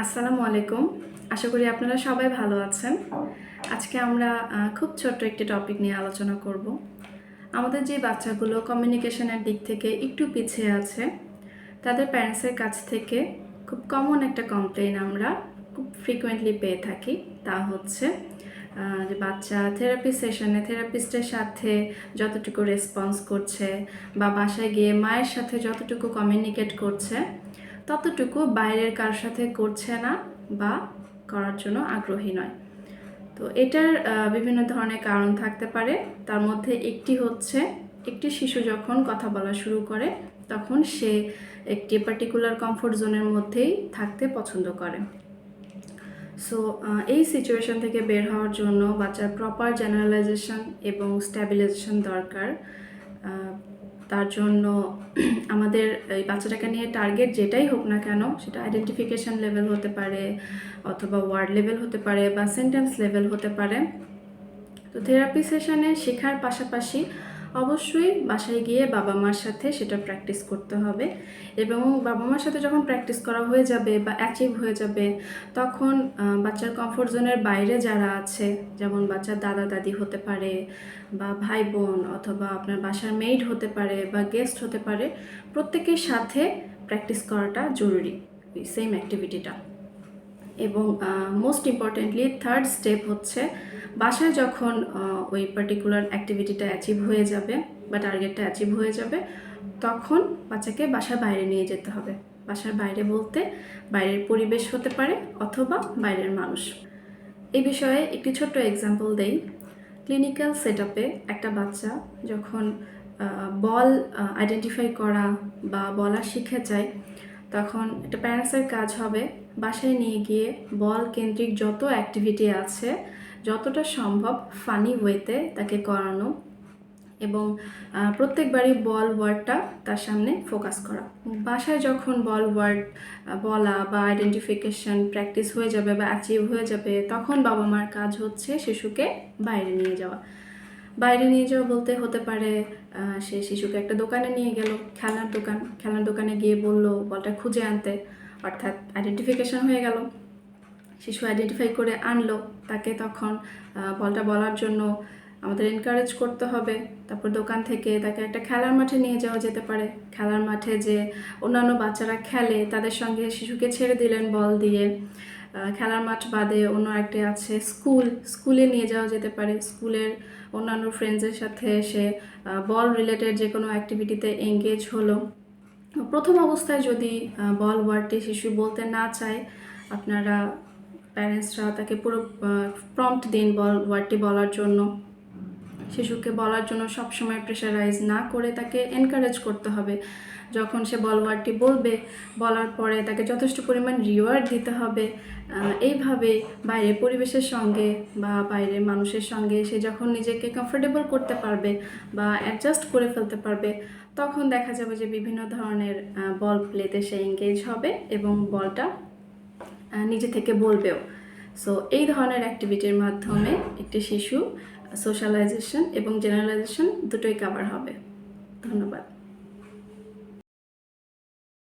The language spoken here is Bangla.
আসসালামু আলাইকুম। আশা করি আপনারা সবাই ভালো আছেন। আজকে আমরা খুব ছোট্ট একটি টপিক নিয়ে আলোচনা করব। আমাদের যে বাচ্চাগুলো কমিউনিকেশনের দিক থেকে একটু পিছিয়ে আছে, তাদের প্যারেন্টসের কাছ থেকে খুব কমন একটা কমপ্লেন আমরা খুব ফ্রিকোয়েন্টলি পেয়ে থাকি। তা হচ্ছে যে বাচ্চা থেরাপি সেশনে থেরাপিস্টের সাথে যতটুকু রেসপন্স করছে বা বাসায় গিয়ে মায়ের সাথে যতটুকু কমিউনিকেট করছে ততটুকু বাইরের কার সাথে করছে না বা করার জন্য আগ্রহী নয়। তো এটার বিভিন্ন ধরনের কারণ থাকতে পারে। তার মধ্যে একটি হচ্ছে, একটি শিশু যখন কথা বলা শুরু করে, তখন সে একটি পার্টিকুলার কমফোর্ট জোনের মধ্যেই থাকতে পছন্দ করে। সো এই সিচুয়েশন থেকে বের হওয়ার জন্য বাচ্চার প্রপার জেনারেলাইজেশন এবং স্ট্যাবিলাইজেশন দরকার। তার জন্য আমাদের এই বাচ্চাটাকে নিয়ে টার্গেট যেটাই হোক না কেন, সেটা আইডেন্টিফিকেশান লেভেল হতে পারে, অথবা ওয়ার্ড লেভেল হতে পারে বা সেন্টেন্স লেভেল হতে পারে। তো থেরাপি সেশনে শেখার পাশাপাশি অবশ্যই বাসায় গিয়ে বাবা মার সাথে সেটা প্র্যাকটিস করতে হবে এবং বাবা মার সাথে যখন প্র্যাকটিস করা হয়ে যাবে বা অ্যাচিভ হয়ে যাবে, তখন বাচ্চার কমফোর্ট জোনের বাইরে যারা আছে, যেমন বাচ্চার দাদা দাদি হতে পারে বা ভাই বোন অথবা আপনার বাসার মেইড হতে পারে বা গেস্ট হতে পারে, প্রত্যেকের সাথে প্র্যাকটিস করাটা জরুরি সেম অ্যাক্টিভিটিটা এবং মোস্ট ইম্পর্টেন্টলি থার্ড স্টেপ হচ্ছে বাসায় যখন ওই পার্টিকুলার অ্যাক্টিভিটিটা অ্যাচিভ হয়ে যাবে বা টার্গেটটা অ্যাচিভ হয়ে যাবে, তখন বাচ্চাকে বাসার বাইরে নিয়ে যেতে হবে। বাসার বাইরে বলতে বাইরের পরিবেশ হতে পারে অথবা বাইরের মানুষ। এই বিষয়ে একটি ছোট্ট এক্সাম্পল দেই। ক্লিনিক্যাল সেট একটা বাচ্চা যখন বল আইডেন্টিফাই করা বা বলা শিখে যায় তখন একটা প্যারেন্টসের কাজ হবে, বাসায় নিয়ে গিয়ে বল কেন্দ্রিক যত অ্যাক্টিভিটি আছে, যতটা সম্ভব ফানি ওয়েতে তাকে করানো এবং প্রত্যেকবারই বল ওয়ার্ডটা তার সামনে ফোকাস করা। বাসায় যখন বল ওয়ার্ড বলা বা আইডেন্টিফিকেশন প্র্যাকটিস হয়ে যাবে বা অ্যাচিভ হয়ে যাবে, তখন বাবা মার কাজ হচ্ছে শিশুকে বাইরে নিয়ে যাওয়া। বাইরে নিয়ে যাওয়া বলতে হতে পারে সে শিশুকে একটা দোকানে নিয়ে গেল খেলার দোকান খেলার দোকানে গিয়ে বলল, বলটা খুঁজে আনতে। অর্থাৎ আইডেন্টিফিকেশন হয়ে গেল। শিশু আইডেন্টিফাই করে আনলো। তাকে তখন বলটা বলার জন্য আমাদের এনকারেজ করতে হবে। তারপর দোকান থেকে তাকে একটা খেলার মাঠে নিয়ে যাওয়া যেতে পারে। খেলার মাঠে যে অন্যান্য বাচ্চারা খেলে, তাদের সঙ্গে শিশুকে ছেড়ে দিলেন বল দিয়ে। খেলার মাঠ বাদে অন্য একটি আছে স্কুল। স্কুলে নিয়ে যাওয়া যেতে পারে। স্কুলের অন্যান্য ফ্রেন্ডসের সাথে সে বল রিলেটেড যে কোনো অ্যাক্টিভিটিতে এঙ্গেজ হলো। প্রথম অবস্থায় যদি বল ওয়ার্ডটি শিশু বলতে না চায়, আপনারা প্যারেন্টসরা তাকে পুরো প্রম্পট দিন বল ওয়ার্ডটি বলার জন্য। শিশুকে বলার জন্য সবসময় প্রেশারাইজ না করে তাকে এনকারেজ করতে হবে। যখন সে বল ওয়ার্ডটি বলবে, বলার পরে তাকে যথেষ্ট পরিমাণ রিওয়ার্ড দিতে হবে। এইভাবে বাইরের পরিবেশের সঙ্গে বা বাইরের মানুষের সঙ্গে সে যখন নিজেকে কমফোর্টেবল করতে পারবে বা অ্যাডজাস্ট করে ফেলতে পারবে, তখন দেখা যাবে যে বিভিন্ন ধরনের বল প্লেতে সে এঙ্গেজ হবে এবং বলটা নিজে থেকে বলবেও। সো এই ধরনের অ্যাক্টিভিটির মাধ্যমে একটি শিশু সোশ্যালাইজেশন এবং জেনারেলাইজেশন দুটোই কাভার হবে। ধন্যবাদ।